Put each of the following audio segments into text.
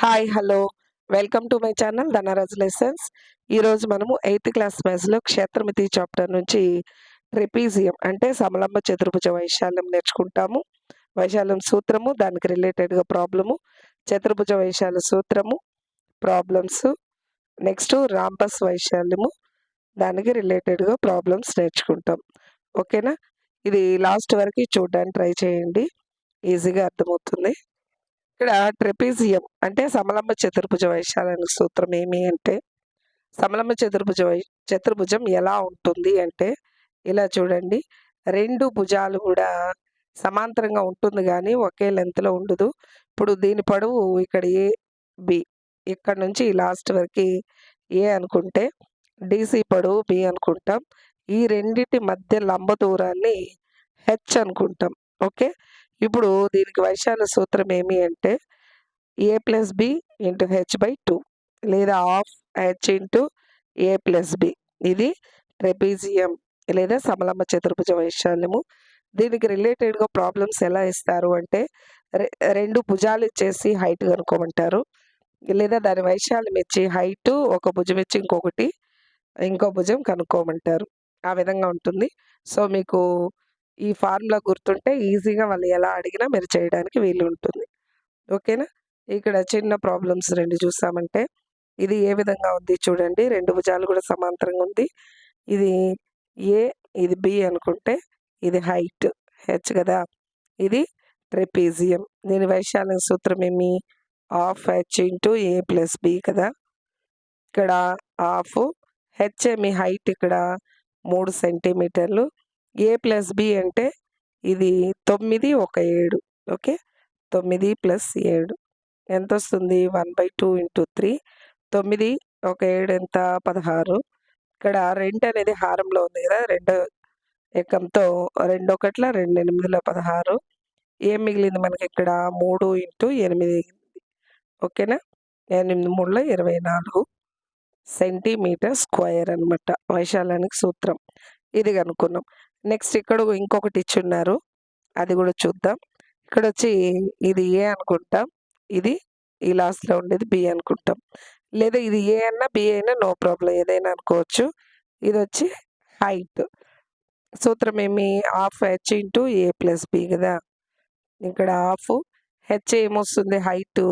Hi hello. Welcome to my channel Dhanraj lessons ఈరోజు మనము eighth class మ్యాథ్స్లో క్షేత్రమితి chapter నుంచి ట్రిపీజియం అంటే సమలంబ చతుర్భుజ వైశాల్యం నేర్చుకుంటాము. వైశాల్యం సూత్రము దానికి రిలేటెడ్గా ప్రాబ్లము. చతుర్భుజ వైశాల్య సూత్రము ప్రాబ్లమ్స్. నెక్స్ట్ రాంపస్ వైశాల్యము దానికి రిలేటెడ్గా ప్రాబ్లమ్స్ నేర్చుకుంటాం. ఓకేనా? ఇది లాస్ట్ వరకు చూడడానికి ట్రై చేయండి. ఈజీగా అర్థమవుతుంది. ఇక్కడ ట్రెపీజియం అంటే సమలంబ చతుర్భుజ వైశాల్యానికి సూత్రం ఏమి అంటే సమలంబ చతుర్భుజ వై చతుర్భుజం ఎలా ఉంటుంది అంటే ఇలా చూడండి. రెండు భుజాలు కూడా సమాంతరంగా ఉంటుంది కానీ ఒకే లెంత్లో ఉండదు. ఇప్పుడు దీని పొడవు ఇక్కడ ఏ బి ఇక్కడ నుంచి లాస్ట్ వరకు ఏ అనుకుంటే డిసి పొడవు బి అనుకుంటాం. ఈ రెండింటి మధ్య లంబ దూరాన్ని హెచ్ అనుకుంటాం. ఓకే? ఇప్పుడు దీనికి వైశాల్య సూత్రం ఏమి అంటే A plus B into H by two లేదా half H into A plus B. ఇది ట్రెపీజియం లేదా సమలంబ చతుర్భుజ వైశాల్యము. దీనికి రిలేటెడ్గా ప్రాబ్లమ్స్ ఎలా ఇస్తారు అంటే రెండు భుజాలు ఇచ్చేసి హైట్ కనుక్కోమంటారు. లేదా దాని వైశాల్యం ఇచ్చి హైట్ ఒక భుజం ఇచ్చి ఇంకొకటి ఇంకో భుజం కనుక్కోమంటారు. ఆ విధంగా ఉంటుంది. సో మీకు ఈ ఫార్ములా గుర్తుంటే ఈజీగా వాళ్ళు ఎలా అడిగినా మీరు చేయడానికి వీలు ఉంటుంది. ఓకేనా? ఇక్కడ చిన్న ప్రాబ్లమ్స్ రెండు చూసామంటే ఇది ఏ విధంగా ఉంది చూడండి. రెండు భుజాలు కూడా సమాంతరంగా ఉంది. ఇది ఏ ఇది బి అనుకుంటే ఇది హైట్ హెచ్ కదా? ఇది ట్రెపీజియం. దీని వైశాల్య సూత్రం ఏమి? Half H into A plus B కదా? ఇక్కడ హాఫ్ హెచ్ ఏమి హైట్ ఇక్కడ? మూడు సెంటీమీటర్లు. ఏ ప్లస్ బి అంటే ఇది తొమ్మిది ఒక ఏడు ఓకే? తొమ్మిది ప్లస్ ఏడు ఎంత వస్తుంది one by two into three. తొమ్మిది ఒక ఏడు ఎంత? పదహారు. ఇక్కడ రెండు అనేది హారంలో ఉంది కదా? రెండో ఎక్కంతో రెండు ఒకట్ల రెండు ఎనిమిదిలో పదహారు. ఏం మిగిలింది మనకి ఇక్కడ? మూడు ఇంటూ ఎనిమిది ఓకేనా? ఎనిమిది మూడులో ఇరవై నాలుగు సెంటీమీటర్ స్క్వేర్ అన్నమాట వైశాలానికి సూత్రం. ఇది కనుక్కున్నాం నెక్స్ట్ ఇక్కడ ఇంకొకటి ఇచ్చున్నారు అది కూడా చూద్దాం. ఇక్కడ వచ్చి ఇది ఏ అనుకుంటాం? ఇది ఈ లాస్ట్లో ఉండేది బి అనుకుంటాం. లేదా ఇది ఏ అన్నా బి అయినా నో ప్రాబ్లం ఏదైనా అనుకోవచ్చు. ఇది వచ్చి హైట్ సూత్రం ఏమి? Half H into A plus B కదా. ఇక్కడ హాఫ్ హెచ్ ఏమొస్తుంది? హైట్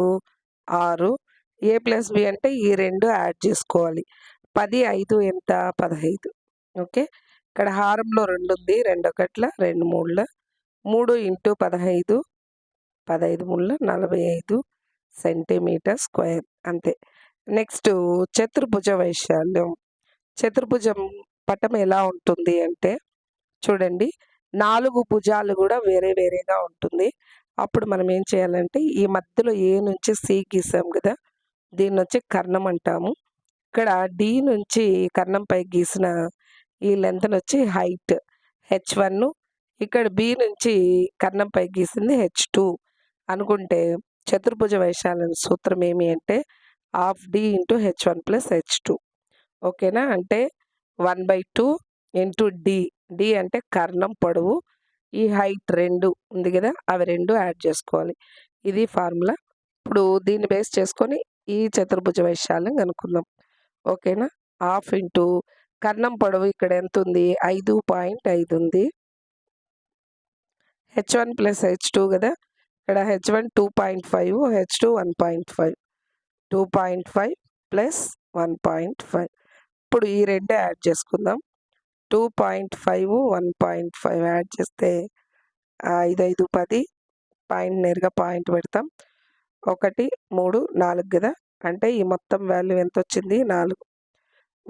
ఆరు. ఏ ప్లస్ బి అంటే ఈ రెండు యాడ్ చేసుకోవాలి. పది ఐదు ఎంత? పదహైదు. ఓకే? ఇక్కడ హారంలో రెండు ఉంది రెండు ఒకట్ల రెండు మూడుల మూడు ఇంటూ పదహైదు పదహైదు మూడుల నలభై ఐదు సెంటీమీటర్ స్క్వేర్ అంతే. నెక్స్ట్ చతుర్భుజ వైశాల్యం. చతుర్భుజం పటం ఎలా ఉంటుంది అంటే చూడండి నాలుగు భుజాలు కూడా వేరే వేరేగా ఉంటుంది. అప్పుడు మనం ఏం చేయాలంటే ఈ మధ్యలో ఏ నుంచి సి గీసాం కదా దీన్ని వచ్చి కర్ణం అంటాము. ఇక్కడ డి నుంచి కర్ణంపై గీసిన ఈ లెంత్ వచ్చి హైట్. హెచ్ వన్ ఇక్కడ బి నుంచి కర్ణంపై గీసింది హెచ్ టూ. అనుకుంటే చతుర్భుజ వైశాల్యం సూత్రం ఏమి అంటే half D into H one plus H two. ఓకేనా? అంటే one by two into D. D అంటే కర్ణం పొడవు. ఈ హైట్ రెండు ఉంది కదా అవి రెండు యాడ్ చేసుకోవాలి. ఇది ఫార్ములా. ఇప్పుడు దీన్ని బేస్ చేసుకొని ఈ చతుర్భుజ వైశాల్యం కనుక్కుందాం. ఓకేనా? హాఫ్ ఇంటూ కర్ణం పొడవు ఇక్కడ ఎంత ఉంది ఐదు పాయింట్ ఐదు ఉంది. H one plus H two కదా? ఇక్కడ H one two point five H two one point five. Two point five plus one point five. ఇప్పుడు ఈ రెండు యాడ్ చేసుకుందాం. Two point five one point five add చేస్తే ఐదు ఐదు పది పాయింట్ నేరుగా పాయింట్ పెడతాం. ఒకటి మూడు నాలుగు కదా? అంటే ఈ మొత్తం వాల్యూ ఎంత వచ్చింది నాలుగు.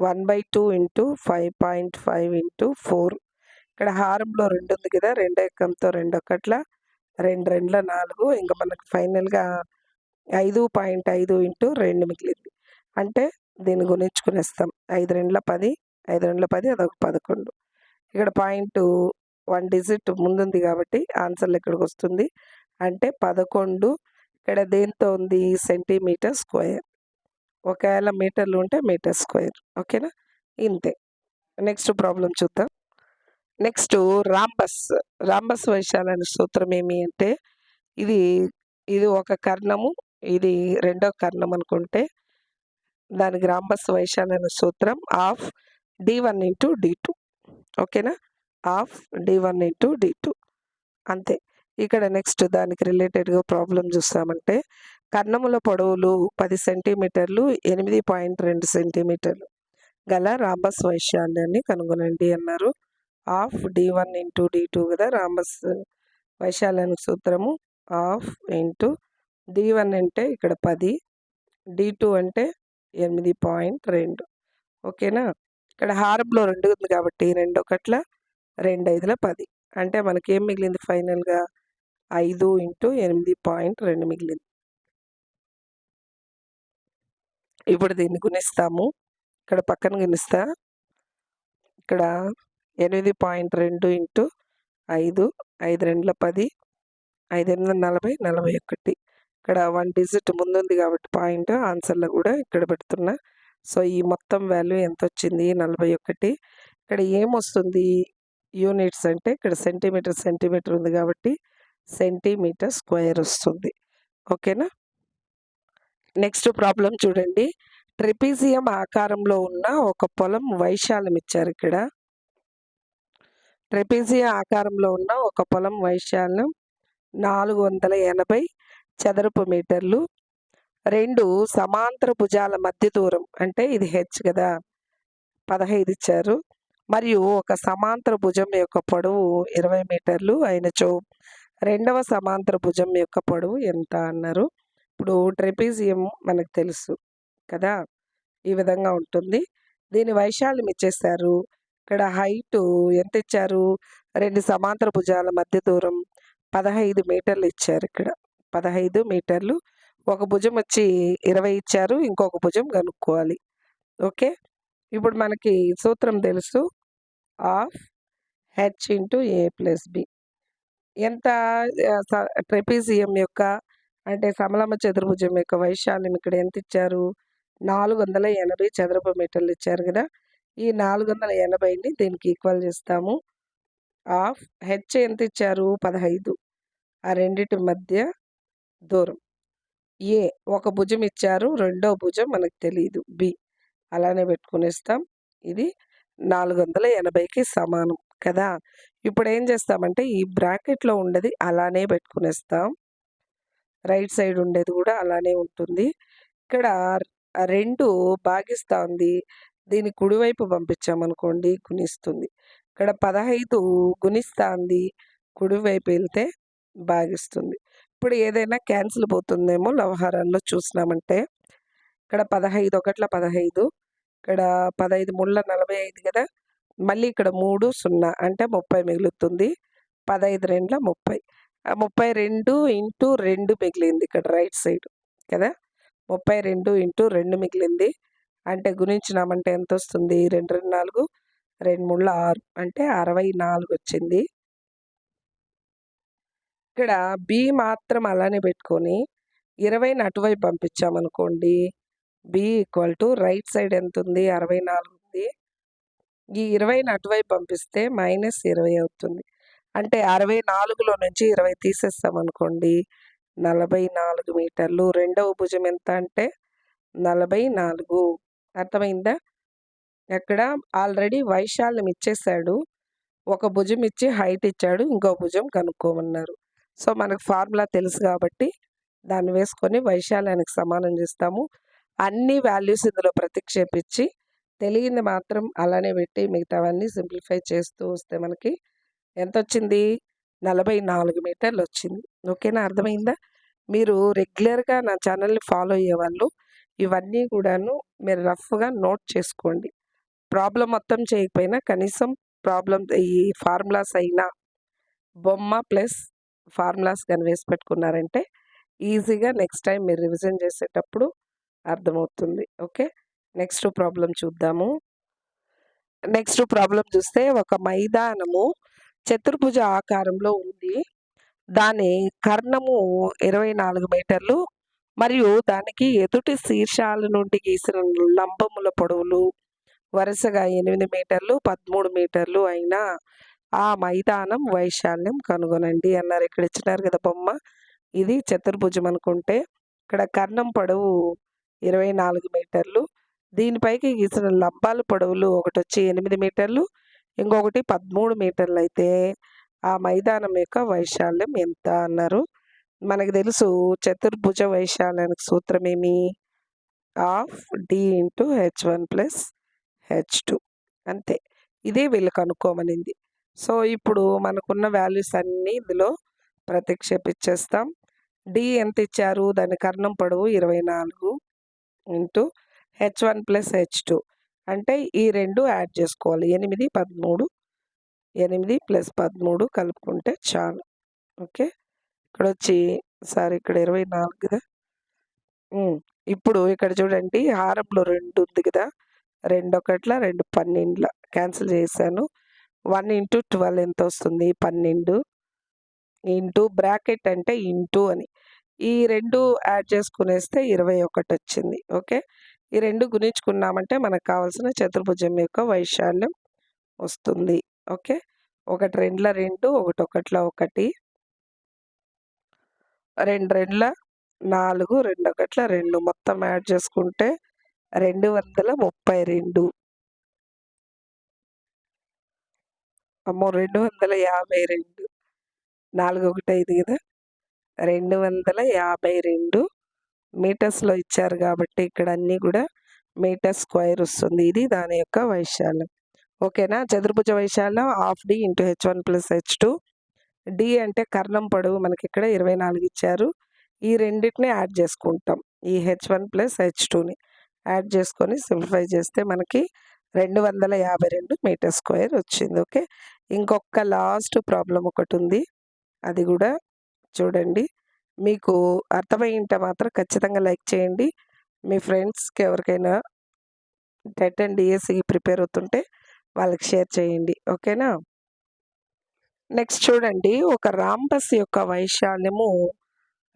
One by two into five point five into four. ఇక్కడ హారంలో రెండు ఉంది కదా రెండు ఎక్కంతో రెండు ఒకట్ల రెండు రెండుల నాలుగు. ఇంకా మనకు ఫైనల్గా ఐదు పాయింట్ ఐదు ఇంటూ రెండు మిగిలింది. అంటే దీన్ని గుణించుకునేస్తాం. ఐదు రెండుల పది ఐదు రెండుల పది అదొక పదకొండు. ఇక్కడ పాయింట్ వన్ డిజిట్ ముందుంది కాబట్టి ఆన్సర్లు ఇక్కడికి వస్తుంది. అంటే పదకొండు. ఇక్కడ దేంతో ఉంది? Centimetre square. ఒకవేళ మీటర్లు ఉంటే మీటర్ స్క్వేర్. ఓకేనా? ఇంతే. నెక్స్ట్ ప్రాబ్లం చూద్దాం. Next rhombus. రాంబస్ వైశాల్యానికి సూత్రం ఏమి అంటే ఇది ఇది ఒక కర్ణము ఇది రెండో కర్ణం అనుకుంటే దాని గ్రాంబస్ వైశాల్యన సూత్రం half D one into D two. ఓకేనా? Half D one into D two. అంతే. ఇక్కడ నెక్స్ట్ దానికి రిలేటెడ్గా ప్రాబ్లం చూస్తామంటే కర్ణముల పొడవులు పది సెంటీమీటర్లు ఎనిమిది పాయింట్ రెండు సెంటీమీటర్లు గల రాంబస్ వైశాల్యాన్ని కనుగొనండి అన్నారు. Half D one into D two కదా రాంబస్ వైశాల్యానికి సూత్రము. ఆఫ్ ఇంటూ డి వన్ అంటే ఇక్కడ పది డి టూ అంటే ఎనిమిది పాయింట్ రెండు. ఓకేనా? ఇక్కడ హారంలో రెండు ఉంది కాబట్టి రెండు ఒకట్ల రెండు ఐదుల పది. అంటే మనకి ఏం మిగిలింది ఫైనల్గా? ఐదు ఇంటూ ఎనిమిది పాయింట్ రెండు మిగిలింది. ఇప్పుడు దీన్ని గుణిస్తాము. ఇక్కడ పక్కన గుణిస్తా. ఇక్కడ ఎనిమిది పాయింట్ రెండు ఇంటూ ఐదు ఐదు రెండుల పది ఐదు ఎనిమిది నలభై నలభై ఒకటి. ఇక్కడ వన్ డిజిట్ ముందుంది కాబట్టి పాయింట్ ఆన్సర్లో కూడా ఇక్కడ పెడుతున్నా. సో ఈ మొత్తం వాల్యూ ఎంత వచ్చింది నలభై ఒకటి. ఇక్కడ ఏమొస్తుంది? యూనిట్స్ అంటే ఇక్కడ సెంటీమీటర్ సెంటీమీటర్ ఉంది కాబట్టి సెంటీమీటర్ స్క్వేర్ వస్తుంది. ఓకేనా? నెక్స్ట్ ప్రాబ్లం చూడండి. ట్రిపీజియం ఆకారంలో ఉన్న ఒక పొలం వైశాల్యం ఇచ్చారు ఇక్కడ. ట్రెపీజియం ఆకారంలో ఉన్న ఒక పొలం వైశాల్యం నాలుగు వందల ఎనభై చదరపు మీటర్లు. రెండు సమాంతర భుజాల మధ్య దూరం అంటే ఇది హెచ్ కదా పదహైదు ఇచ్చారు. మరియు ఒక సమాంతర భుజం యొక్క పొడవు ఇరవై మీటర్లు అయినచో రెండవ సమాంతర భుజం యొక్క పొడవు ఎంత అన్నారు. ఇప్పుడు ట్రెపీజియం మనకు తెలుసు కదా! ఈ విధంగా ఉంటుంది. దీని వైశాల్యం ఇచ్చేసారు ఇక్కడ హైటు ఎంత ఇచ్చారు? రెండు సమాంతర భుజాల మధ్య దూరం పదహైదు మీటర్లు ఇచ్చారు ఇక్కడ. పదహైదు మీటర్లు. ఒక భుజం వచ్చి ఇరవై ఇచ్చారు. ఇంకొక భుజం కనుక్కోవాలి. ఓకే? ఇప్పుడు మనకి సూత్రం తెలుసు. Half H into A plus B. ఎంత ట్రెపీజియం యొక్క అంటే సమలమ్మ చతుర్భుజం యొక్క వైశాల్యం ఇక్కడ ఎంత ఇచ్చారు? నాలుగు వందల ఎనభై చదరపు మీటర్లు ఇచ్చారు కదా. ఈ నాలుగు వందల ఎనభైని దీనికి ఈక్వల్ చేస్తాము. ఆఫ్ హెచ్ ఎంత ఇచ్చారు? పదహైదు. ఆ రెండిటి మధ్య దూరం. ఏ ఒక భుజం ఇచ్చారు? రెండో భుజం మనకు తెలియదు బి అలానే పెట్టుకునేస్తాం. ఇది నాలుగు వందల ఎనభైకి సమానం కదా. ఇప్పుడు ఏం చేస్తామంటే ఈ బ్రాకెట్లో ఉండేది అలానే పెట్టుకునేస్తాం. రైట్ సైడ్ ఉండేది కూడా అలానే ఉంటుంది. ఇక్కడ రెండు భాగిస్తూ ఉంది. దీని కుడివైపు పంపించామనుకోండి గుణిస్తుంది. ఇక్కడ పదహైదు గుణిస్తూ ఉంది. కుడివైపు వెళ్తే భాగిస్తుంది ఇప్పుడు ఏదైనా క్యాన్సిల్ పోతుందేమో వ్యవహారాల్లో చూసినామంటే ఇక్కడ పదహైదు ఒకట్ల పదహైదు ఇక్కడ పదహైదు ముళ్ళ నలభై ఐదు కదా మళ్ళీ ఇక్కడ మూడు సున్నా అంటే ముప్పై మిగులుతుంది. పదహైదు రెండుల ముప్పై. ముప్పై రెండు ఇంటూ రెండు మిగిలింది ఇక్కడ రైట్ సైడ్ కదా? ముప్పై రెండు ఇంటూ రెండు మిగిలింది. అంటే గుణించినామంటే ఎంత వస్తుంది రెండు రెండు నాలుగు రెండు మూడు ఆరు అంటే అరవై నాలుగు వచ్చింది. ఇక్కడ బి మాత్రం అలానే పెట్టుకొని ఇరవైని అటువైపు పంపించామనుకోండి B equal to right side ఎంత ఉంది అరవై నాలుగు ఉంది. ఈ ఇరవైని అటువైపు పంపిస్తే మైనస్ ఇరవై అవుతుంది. అంటే అరవై నాలుగులో నుంచి ఇరవై తీసేస్తామనుకోండి. నలభై నాలుగు మీటర్లు రెండవ భుజం ఎంత అంటే నలభై నాలుగు. అర్థమైందా? ఎక్కడ? ఆల్రెడీ వైశాల్యం ఇచ్చేసాడు ఒక భుజం ఇచ్చి హైట్ ఇచ్చాడు. ఇంకో భుజం కనుక్కోమన్నారు. సో మనకు ఫార్ములా తెలుసు కాబట్టి దాన్ని వేసుకొని వైశాల్యానికి సమానం చేస్తాము. అన్ని వాల్యూస్ ఇందులో ప్రతిక్షేపించి తెలియంది మాత్రం అలానే పెట్టి మిగతావన్నీ సింప్లిఫై చేస్తూ వస్తే మనకి ఎంత వచ్చింది నలభై నాలుగు మీటర్లు వచ్చింది ఓకేనా? అర్థమైందా? మీరు రెగ్యులర్గా నా ఛానల్ని ఫాలో అయ్యే వాళ్ళు ఇవన్నీ కూడాను మీరు రఫ్గా నోట్ చేసుకోండి. ప్రాబ్లం మొత్తం చేయకపోయినా కనీసం ప్రాబ్లం ఈ ఫార్ములాస్ అయినా బొమ్మ ప్లస్ ఫార్ములాస్ కానీ వేసి పెట్టుకున్నారంటే ఈజీగా నెక్స్ట్ టైం మీరు రివిజన్ చేసేటప్పుడు అర్థమవుతుంది. ఓకే? నెక్స్ట్ ప్రాబ్లం చూద్దాము. నెక్స్ట్ ప్రాబ్లం చూస్తే ఒక మైదానము చతుర్భుజ ఆకారంలో ఉంది. దాని కర్ణము ఇరవై నాలుగు మీటర్లు మరియు దానికి ఎదుటి శీర్షాల నుండి గీసిన లంబముల పొడవులు వరుసగా ఎనిమిది మీటర్లు పదమూడు మీటర్లు అయిన ఆ మైదానం వైశాల్యం కనుగొనండి అన్నారు. ఇక్కడ ఇచ్చినారు కదా బొమ్మ. ఇది చతుర్భుజం అనుకుంటే ఇక్కడ కర్ణం పొడవు ఇరవై నాలుగు మీటర్లు దీనిపైకి గీసిన లంబాలు పొడవులు ఒకటి వచ్చి ఎనిమిది మీటర్లు ఇంకొకటి పదమూడు మీటర్లు అయితే ఆ మైదానం యొక్క వైశాల్యం ఎంత అన్నారు. మనకు తెలుసు చతుర్భుజ వైశాల్యానికి సూత్రం ఏమి? Half D into H one plus H two. అంతే. ఇదే వీళ్ళు కనుక్కోమనింది సో ఇప్పుడు మనకున్న వాల్యూస్ అన్నీ ఇందులో ప్రతిక్షేపించేస్తాం డి ఎంత ఇచ్చారు? దాని కర్ణం పొడవు ఇరవై నాలుగు into H one plus H two. అంటే ఈ రెండు యాడ్ చేసుకోవాలి. ఎనిమిది పదమూడు ఎనిమిది ప్లస్ పదమూడు కలుపుకుంటే చాలు. ఓకే? ఇక్కడ వచ్చి సార్ ఇక్కడ ఇరవై నాలుగు కదా? ఇప్పుడు ఇక్కడ చూడండి హారంలో రెండు ఉంది కదా? రెండు ఒకట్ల రెండు పన్నెండుల. క్యాన్సిల్ చేశాను. వన్ ఇంటూ ట్వెల్వ్ ఎంత వస్తుంది? పన్నెండు ఇంటూ బ్రాకెట్ అంటే ఇంటూ అని. ఈ రెండు యాడ్ చేసుకునేస్తే ఇరవై ఒకటి వచ్చింది. ఓకే? ఈ రెండు గుణించుకున్నామంటే మనకు కావాల్సిన చతుర్భుజం యొక్క వైశాల్యం వస్తుంది. ఓకే? ఒకటి రెండుల రెండు ఒకటి ఒకట్ల ఒకటి. రెండు రెండుల నాలుగు రెండు ఒకట్ల రెండు. మొత్తం యాడ్ చేసుకుంటే రెండు వందల ముప్పై రెండు. అమ్మో! రెండు వందల యాభై రెండు. నాలుగు ఒకటి ఐదు కదా? రెండు వందల యాభై రెండు. మీటర్స్లో ఇచ్చారు కాబట్టి ఇక్కడ అన్నీ కూడా మీటర్ స్క్వేర్ వస్తుంది. ఇది దాని యొక్క వైశాల్యం. ఓకేనా? చతుర్భుజ వైశాల్యం half D into H one plus H two. D అంటే కర్ణం పొడవు మనకి ఇక్కడ ఇరవై నాలుగు ఇచ్చారు. ఈ రెండింటిని యాడ్ చేసుకుంటాం. ఈ హెచ్ వన్ ప్లస్ హెచ్ టూని యాడ్ చేసుకొని సింప్లిఫై చేస్తే మనకి రెండు వందల యాభై రెండు మీటర్ స్క్వేర్ వచ్చింది. ఓకే? ఇంకొక లాస్ట్ ప్రాబ్లం ఒకటి ఉంది. అది కూడా చూడండి. మీకు అర్థమైంటే మాత్రం ఖచ్చితంగా లైక్ చేయండి. మీ ఫ్రెండ్స్కి ఎవరికైనా టెట్ అండ్ డిఎస్సికి ప్రిపేర్ అవుతుంటే వాళ్ళకి షేర్ చేయండి. ఓకేనా? నెక్స్ట్ చూడండి. ఒక రాంబస్ యొక్క వైశాల్యము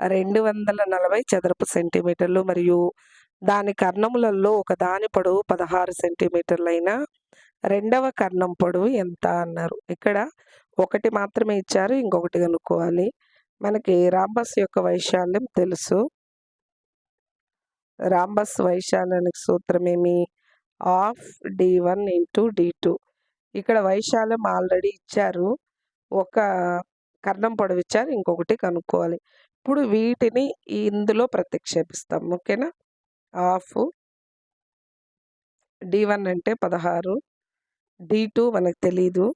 రెండు వందల నలభై చదరపు సెంటీమీటర్లు మరియు దాని కర్ణములలో ఒక దాని పొడవు పదహారు సెంటీమీటర్లైన రెండవ కర్ణం పొడవు ఎంత అన్నారు. ఇక్కడ ఒకటి మాత్రమే ఇచ్చారు ఇంకొకటి కనుక్కోవాలి. మనకి రాంబస్ యొక్క వైశాల్యం తెలుసు. రాంబస్ వైశాల్యానికి సూత్రం ఏమి? Half D one into D two. ఇక్కడ వైశాల్యం ఆల్రెడీ ఇచ్చారు. ఒక కర్ణం పొడవు ఇచ్చారు ఇంకొకటి కనుక్కోవాలి. ఇప్పుడు వీటిని ఇందులో ప్రతిక్షేపిస్తాం ఓకేనా? హాఫ్ డి వన్ అంటే పదహారు డి టూ మనకు తెలీదు.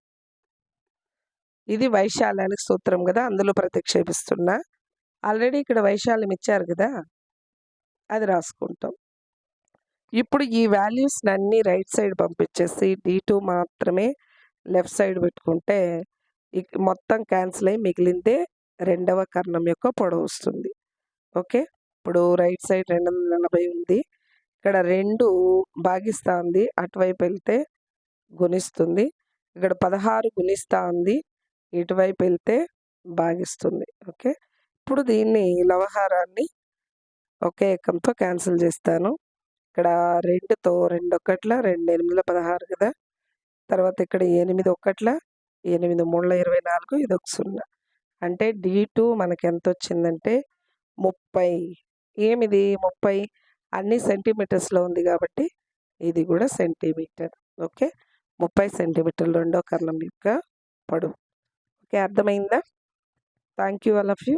ఇది వైశాల్యానికి సూత్రం కదా అందులో ప్రతిక్షేపిస్తున్నా. ఆల్రెడీ ఇక్కడ వైశాల్యం ఇచ్చారు కదా అది రాసుకుంటాం. ఇప్పుడు ఈ వాల్యూస్ని అన్నీ రైట్ సైడ్ పంపించేసి డీ టూ మాత్రమే లెఫ్ట్ సైడ్ పెట్టుకుంటే మొత్తం క్యాన్సిల్ అయ్యి మిగిలిందే రెండవ కర్ణం యొక్క పొడవు వస్తుంది. ఓకే? ఇప్పుడు రైట్ సైడ్ రెండు వందల నలభై ఉంది. ఇక్కడ రెండు భాగిస్తూ ఉంది అటువైపు వెళ్తే గుణిస్తుంది. ఇక్కడ పదహారు గుణిస్తూ ఉంది ఇటువైపు వెళ్తే భాగిస్తుంది ఓకే? ఇప్పుడు దీన్ని లవహారాన్ని ఒకే ఏకంతో క్యాన్సిల్ చేస్తాను. ఇక్కడ రెండుతో రెండు ఒకట్ల రెండు ఎనిమిదిల పదహారు కదా? తర్వాత ఇక్కడ ఎనిమిది ఒకట్ల ఎనిమిది మూడుల ఇరవై నాలుగు ఇది ఒక సున్నా. అంటే డి టూ మనకి ఎంత వచ్చిందంటే ముప్పై. ఏమిది ముప్పై? అన్ని సెంటీమీటర్స్లో ఉంది కాబట్టి ఇది కూడా సెంటీమీటర్. ఓకే? ముప్పై సెంటీమీటర్లు రెండో కర్ణం యొక్క పొడవు ఓకే అర్థమైందా thank you all of you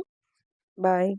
bye